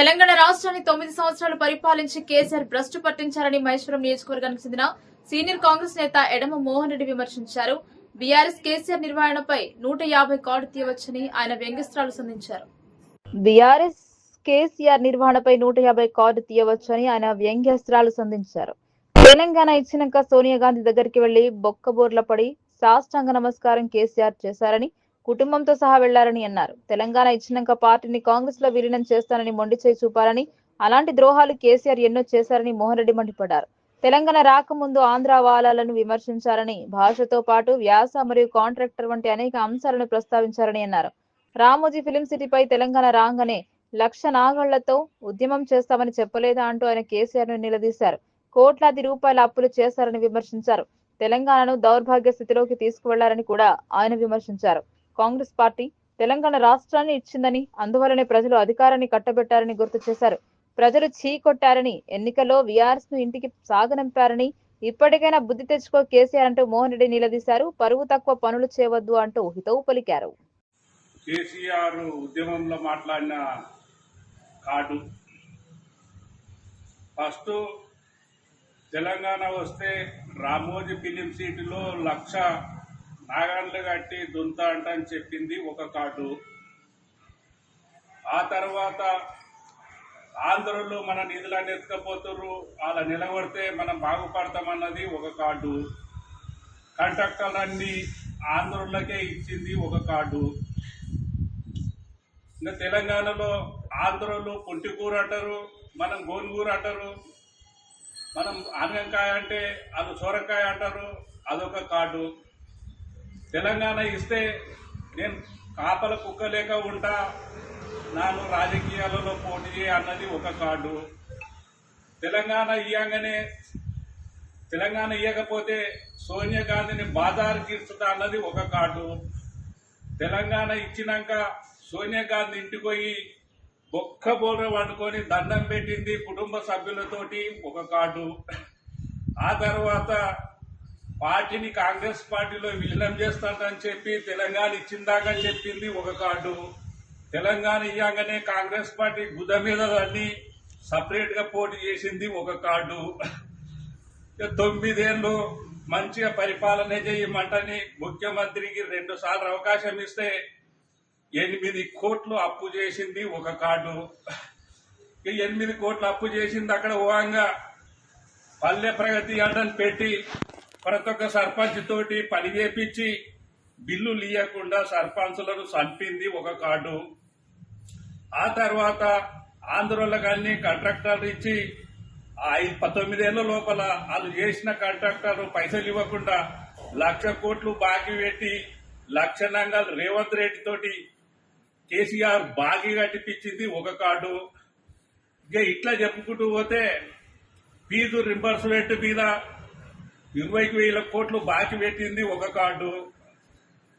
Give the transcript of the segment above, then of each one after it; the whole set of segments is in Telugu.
తెలంగాణ రాష్ట్రాన్ని తొమ్మిది సంవత్సరాలు పరిపాలించి కేసీఆర్ భ్రష్టు పట్టించారని మహేశ్వరం నియోజకవర్గానికి చెందిన సీనియర్ కాంగ్రెస్ నేత ఎడమ మోహన్ రెడ్డి విమర్శించారు. బీఆర్ఎస్ కేసీఆర్ నిర్వహణపై నూట యాభై కార్డు తీయవచ్చని ఆయన వ్యంగ్యస్త్రాలు సంధించారు. బీఆర్ఎస్ కేసీఆర్ నిర్వహణపై నూట యాభై కార్డు తీయవచ్చని ఆయన వ్యంగ్యస్త్రాలు సంధించారు. తెలంగాణ ఇచ్చినాక సోనియా గాంధీ దగ్గరికి వెళ్ళి బొక్కబోర్ల పడి సాష్టాంగ నమస్కారం కేసీఆర్ చేశారని కుటుంబంతో సహా వెళ్ళారని అన్నారు. తెలంగాణ ఇచ్చినాక పార్టీని కాంగ్రెస్లో విలీనం చేస్తానని మొండి చేయి చూపారని అలాంటి ద్రోహాలు కేసీఆర్ ఎన్నో చేశారని మోహన్ రెడ్డి మండిపడ్డారు. తెలంగాణ రాకముందు ఆంధ్ర వాలాలను విమర్శించారని భాషతో పాటు వ్యాస మరియు కాంట్రాక్టర్ వంటి అనేక అంశాలను ప్రస్తావించారని అన్నారు. రామోజీ ఫిలిం సిటీపై తెలంగాణ రాగానే లక్ష నాగళ్ళతో ఉద్యమం చేస్తామని చెప్పలేదా అంటూ ఆయన కేసీఆర్ను నిలదీశారు. కోట్లాది రూపాయల అప్పులు చేశారని విమర్శించారు. తెలంగాణను దౌర్భాగ్య స్థితిలోకి తీసుకువెళ్ళారని కూడా ఆయన విమర్శించారు. కాంగ్రెస్ పార్టీ తెలంగాణ రాష్ట్రాన్ని ఇచ్చిందని అందువల్లనే ప్రజలు అధికారాన్ని కట్టబెట్టారని గుర్తు చేశారు. ప్రజలు చీకొట్టారని ఎన్నికల్లో వీఆర్ఎస్ను ఇంటికి సాగనంపారని ఇప్పటికైనా బుద్ధి తెచ్చుకో కేసీఆర్ అంటూ మోహన్ రెడ్డి నిలదీశారు. పరువు తక్కువ పనులు చేయవద్దు అంటూ హితవు పలికారు. కేసీఆర్ ఉద్యమంలో మాట్లాడిన కార్డు. ఫస్ట్ తెలంగాణ వస్తే రామోజీ ఫిలిం సిటీలో లక్ష నాగాన్లు కట్టి దుంత అంట అని చెప్పింది ఒక కార్డు. ఆ తర్వాత ఆంధ్రులు మన నిధులన్నీ ఎత్తుకపోతున్నారు అలా నిలబడితే మనం బాగుపడతామన్నది ఒక కార్డు. కాంట్రాక్టర్లన్నీ ఆంధ్రులకే ఇచ్చింది ఒక కార్డు. ఇంకా తెలంగాణలో ఆంధ్రులు పొంటికూర అంటారు మనం గోనుగూర అంటారు మనం ఆనగంకాయ అంటే అది సోరకాయ అంటారు అదొక కార్డు. తెలంగాణ ఇస్తే నేను కాపల కుక్క లేక ఉంటా. నాను రాజకీయాలలో పోటీ అన్నది ఒక కార్డు. తెలంగాణ ఇయ్యంగానే తెలంగాణ ఇవ్వకపోతే సోనియా గాంధీని బాధారు తీర్చుతా అన్నది ఒక కార్డు. తెలంగాణ ఇచ్చినాక సోనియా గాంధీ ఇంటికి పోయి బొక్క బోర పట్టుకొని దండం పెట్టింది కుటుంబ సభ్యులతోటి ఒక కార్డు. ఆ తర్వాత పార్టీని కాంగ్రెస్ పార్టీలో విలీనం చేస్తానని చెప్పి తెలంగాణ ఇచ్చిందాకని చెప్పింది ఒక కార్డు. తెలంగాణ ఇయ్యాగానే కాంగ్రెస్ పార్టీ గుద మీద దాన్ని సపరేట్గా పోటీ చేసింది ఒక కార్డు. తొమ్మిదేళ్ళు మంచిగా పరిపాలన చేయమంటని ముఖ్యమంత్రికి రెండు సార్లు అవకాశం ఇస్తే ఎనిమిది కోట్లు అప్పు చేసింది ఒక కార్డు. ఎనిమిది కోట్లు అప్పు చేసింది అక్కడ ఓంగా పల్లె ప్రగతి అడ్డని పెట్టి ప్రతి ఒక్క సర్పంచ్ తోటి పని చేపించి బిల్లులు ఇవ్వకుండా సర్పంచులను చంపింది ఒక కార్డు. ఆ తర్వాత ఆంధ్రలో కానీ కాంట్రాక్టర్లు ఇచ్చి ఐదు పంతొమ్మిదేళ్ళ లోపల వాళ్ళు చేసిన కాంట్రాక్టర్ పైసలు ఇవ్వకుండా లక్ష కోట్లు బాకీ పెట్టి లక్షణంగా రేవంత్ రెడ్డి తోటి కేసీఆర్ బాకీ కట్టిపించింది ఒక కార్డు. ఇక ఇట్లా చెప్పుకుంటూ పోతే ఫీజు రింబర్స్మెంట్ మీద ఇరవై వేల కోట్లు బాకీ పెట్టింది ఒక కార్డు.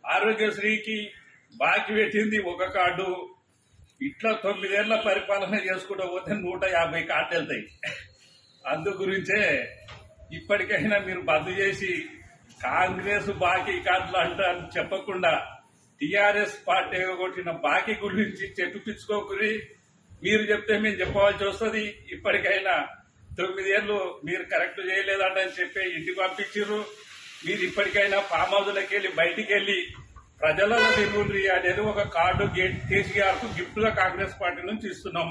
ఆరోగ్యశ్రీకి బాకీ పెట్టింది ఒక కార్డు. ఇట్లా తొమ్మిదేళ్ళ పరిపాలన చేసుకుంటూ పోతే నూట యాభై కార్డు వెళ్తాయి. అందు గురించే ఇప్పటికైనా మీరు బంద్ చేసి కాంగ్రెస్ బాకీ కార్డులు అంటారు అని చెప్పకుండా టిఆర్ఎస్ పార్టీ కొట్టిన బాకీ గురించి చెప్పుపించుకోకుని మీరు చెప్తే మేము చెప్పవలసి వస్తుంది. ఇప్పటికైనా తొమ్మిదేళ్ళు మీరు కరెక్ట్ చేయలేదంటని చెప్పి ఇంటికి పంపించారు మీరు ఇప్పటికైనా ఫామ్ హౌస్లోకి వెళ్ళి బయటికి వెళ్ళి ప్రజలలో తిరుగుండ్రి అనేది ఒక కార్డు గేట్ కేసీఆర్కు గిఫ్ట్గా కాంగ్రెస్ పార్టీ నుంచి ఇస్తున్నాం.